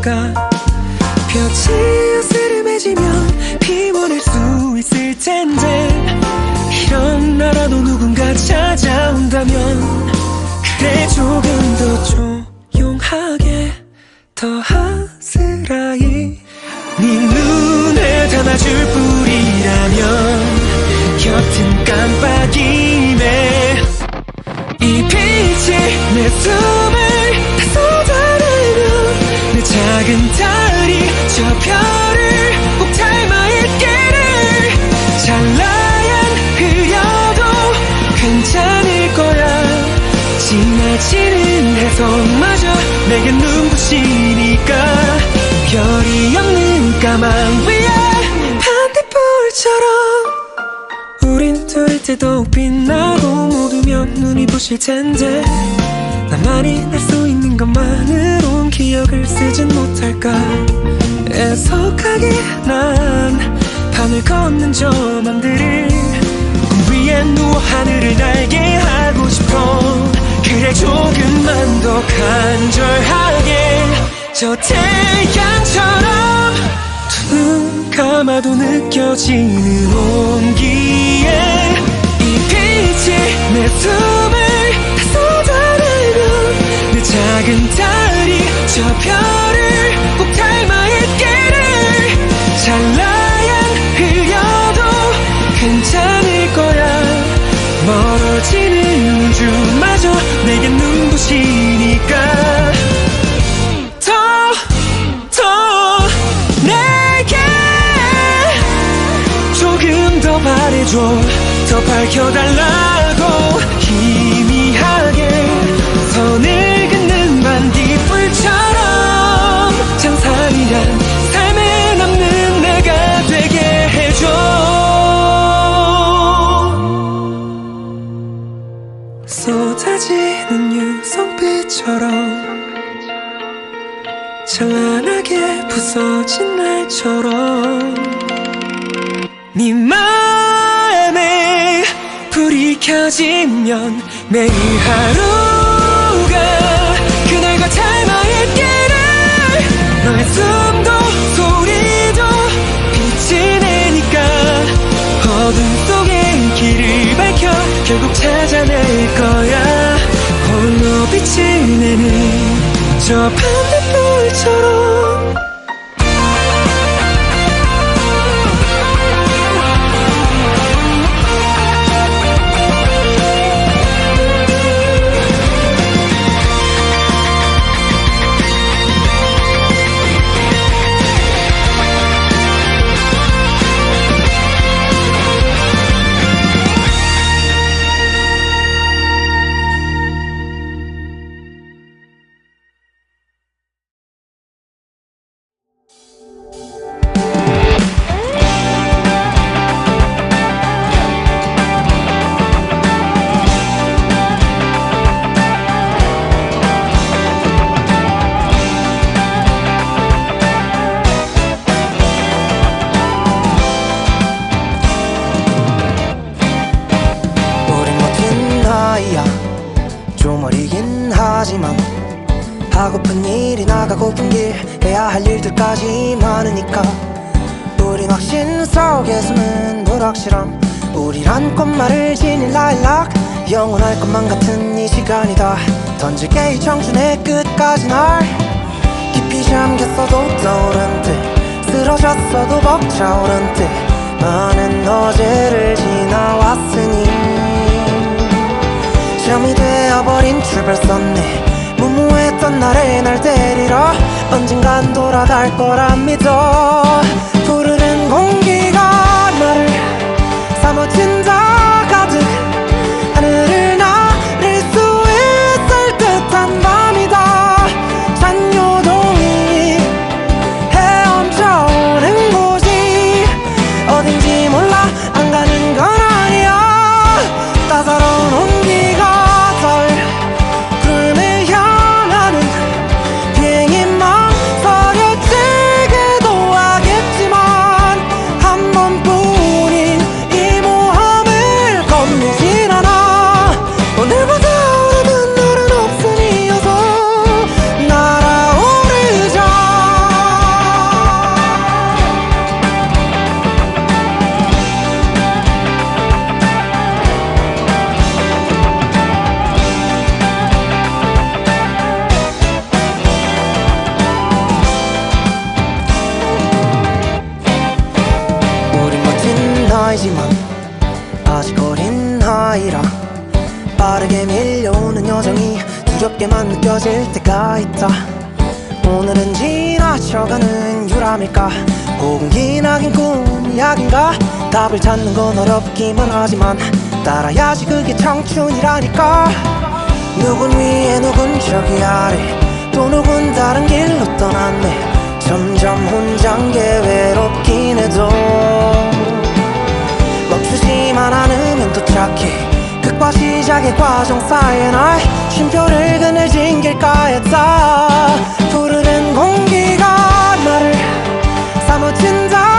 있을까? 볕이 으스름해지면 피곤할 수 있을 텐데. 이런 나라도 누군가 찾아온다면 그래 조금 더 조용하게 더 부실 텐데 나만이 날수 있는 것만으론 기억을 쓰진 못할까. 애석하게 난 밤을 걷는 저 맘들을 꿈 위에 누워 하늘을 날게 하고 싶어. 그래 조금만 더 간절하게 저 태양처럼 두눈 감아도 느껴지는 온기에 이 빛이 내 숨을 저 별을 꼭 닮아있기를 잘나연 흐려도 괜찮을 거야. 멀어지는 우주마저 내게 눈부시니까. 더, 더 내게 조금 더 바래줘. 더 밝혀달라 네 마음에 불이 켜지면 매일 하루가 그날과 닮아있기를 너의 숨도 소리도 빛이 내니까 어둠 속에 길을 밝혀 결국 찾아낼 거야. 홀로 빛을 내는 저 반딧불처럼 나가고픈 길 해야 할 일들까지 많으니까. 우린 확신 속에 숨은 불확실함 우리란 꽃말을 지닌 라일락 영원할 것만 같은 이 시간이다. 던질게 이 청춘의 끝까지 날. 깊이 잠겼어도 떠오른 듯 쓰러졌어도 벅차오른 듯 많은 어제를 지나왔으니. 잠이 되어버린 출발선네 무모했던 나를 날 데리러 언젠간 돌아갈 거라 믿어. 푸르른 공기가 나를 사무친 나이지만 아직 어린 나이라 빠르게 밀려오는 여정이 두렵게만 느껴질 때가 있다. 오늘은 지나쳐가는 유람일까? 혹은 기나긴 꿈 이야기인가? 답을 찾는 건 어렵기만 하지만 따라야지 그게 청춘이라니까. 누군 위에 누군 저기 아래 또 누군 다른 길로 떠났네. 점점 혼잔 게 외롭긴 해도 도착해 끝과 시작의 과정 사이에 나의 쉼표를 그늘진 길가에 다 푸르른 공기가 나를 사무친다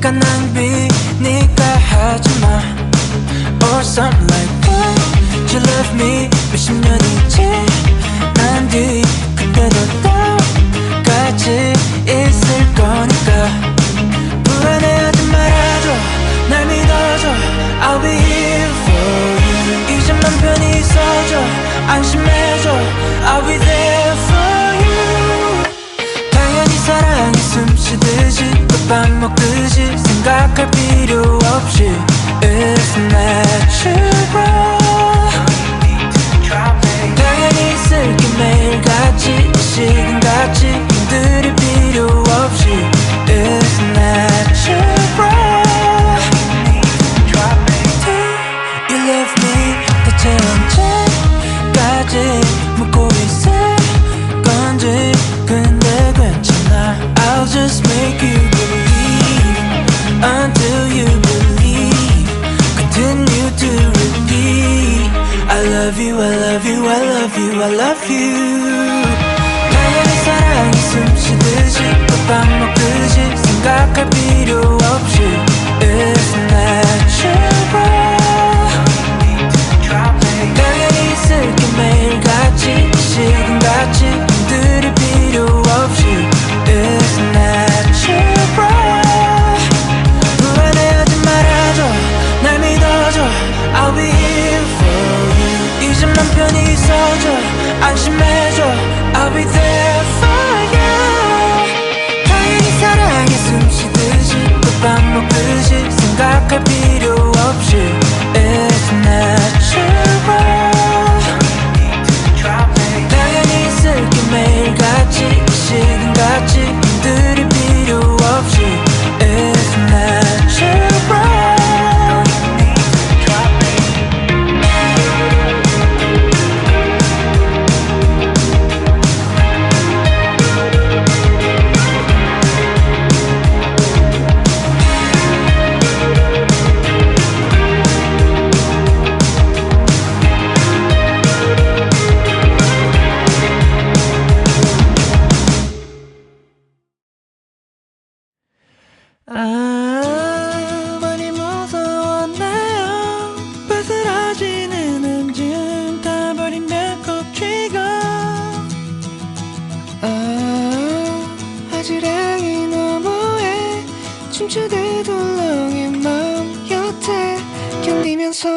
시간 낭비 니가 하지마 Or something like that You love me 몇십 년이 지 난 뒤 그때도 똑같이 있을 거니까 불안해하지 말아줘 날 믿어줘 I'll be here for you 이제 맘 편히 있어줘 안심해줘 I'll be there 밥 먹듯이 생각할 필요 없이 It's natural 소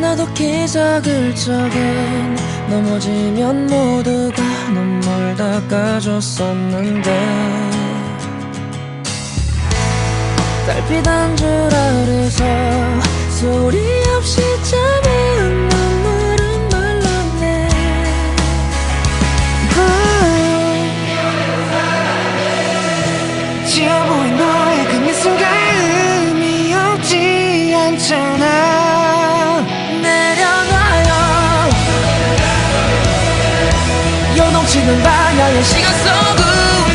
나도 기적을 적은 넘어지면 모두가 눈물 닦아줬었는데 비단 줄 알아서 소리 없이 잠은 눈물은 말랐네. 그 지어보인 너의 그 미소가 없지 않잖아. 내려놔요. 요동치는 바야의 시간 속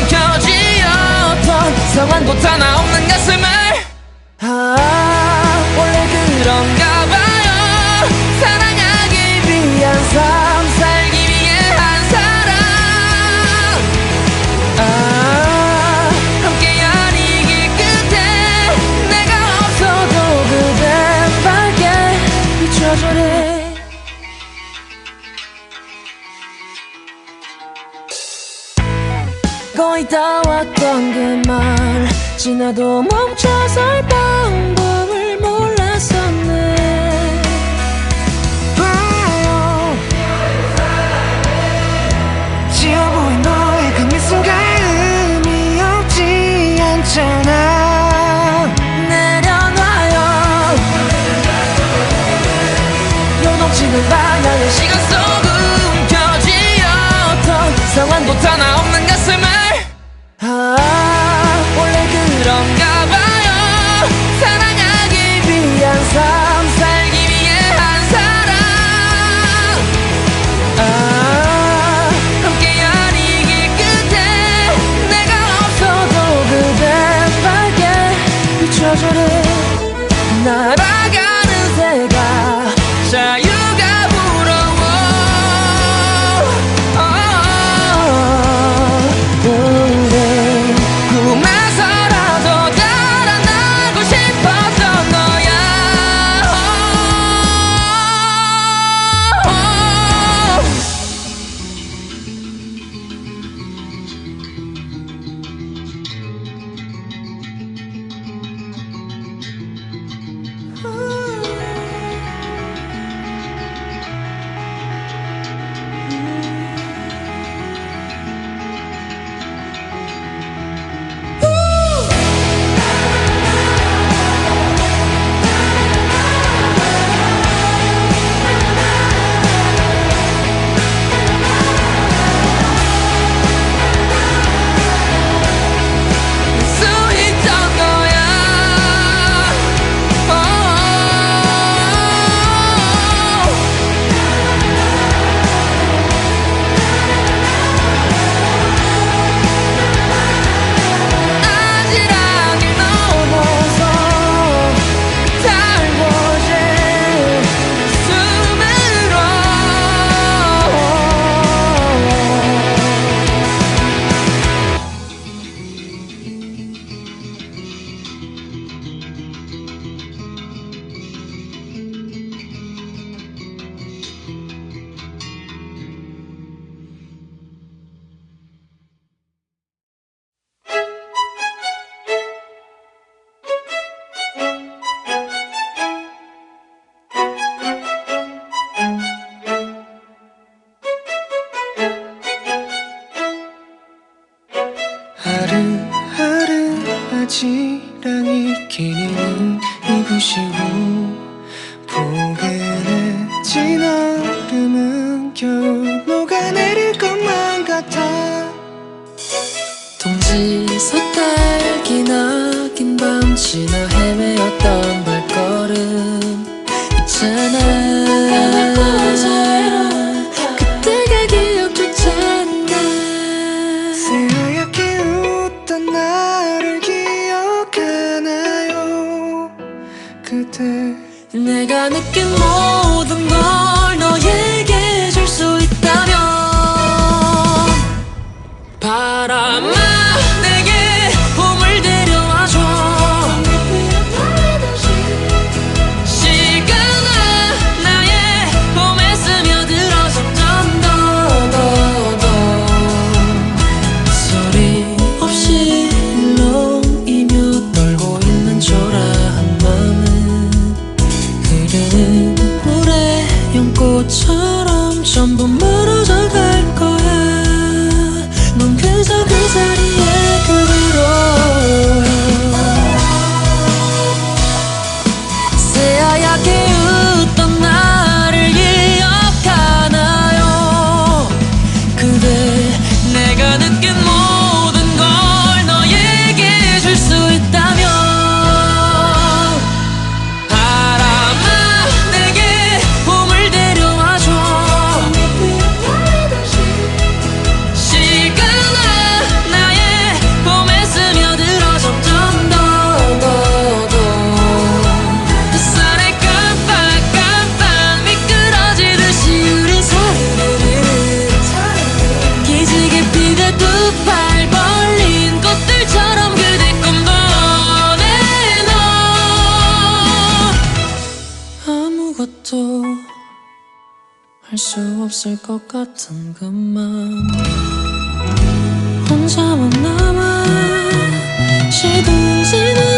움켜쥐었던 상황도 하나 없는 가슴에 거의 다 왔던 그 말. 지나도 멈춰설 방법은 지랑이 끼는 이곳이 오 아무것도 할 수 없을 것 같은 그만. 혼자만 남아 시동지는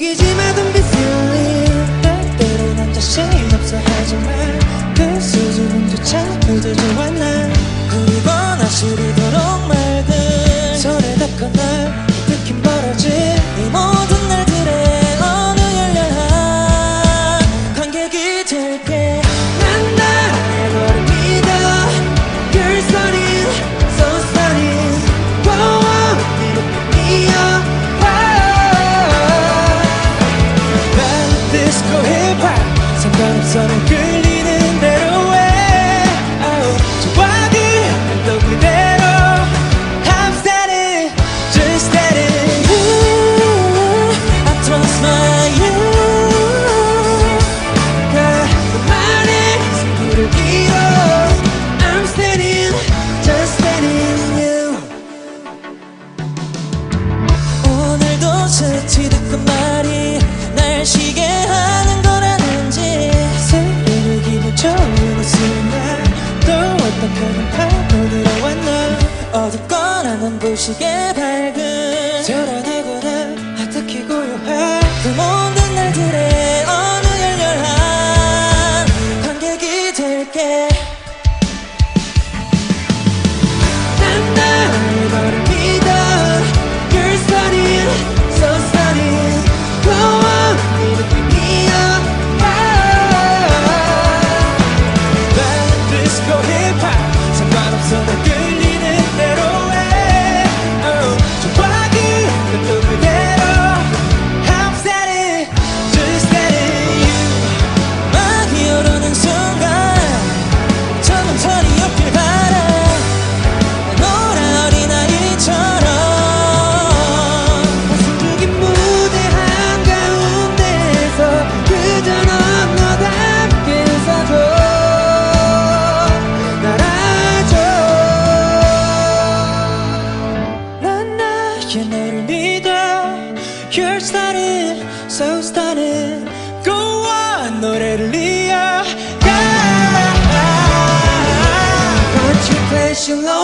숨기지 마던 그 비슬리 때때로 난 자신 없어. 하지만 그 수줍음조차 그들도 왔나 그리고 나 시리도록 말들 손을 닦거나 느낌 멀어지 이어가 Contemplation low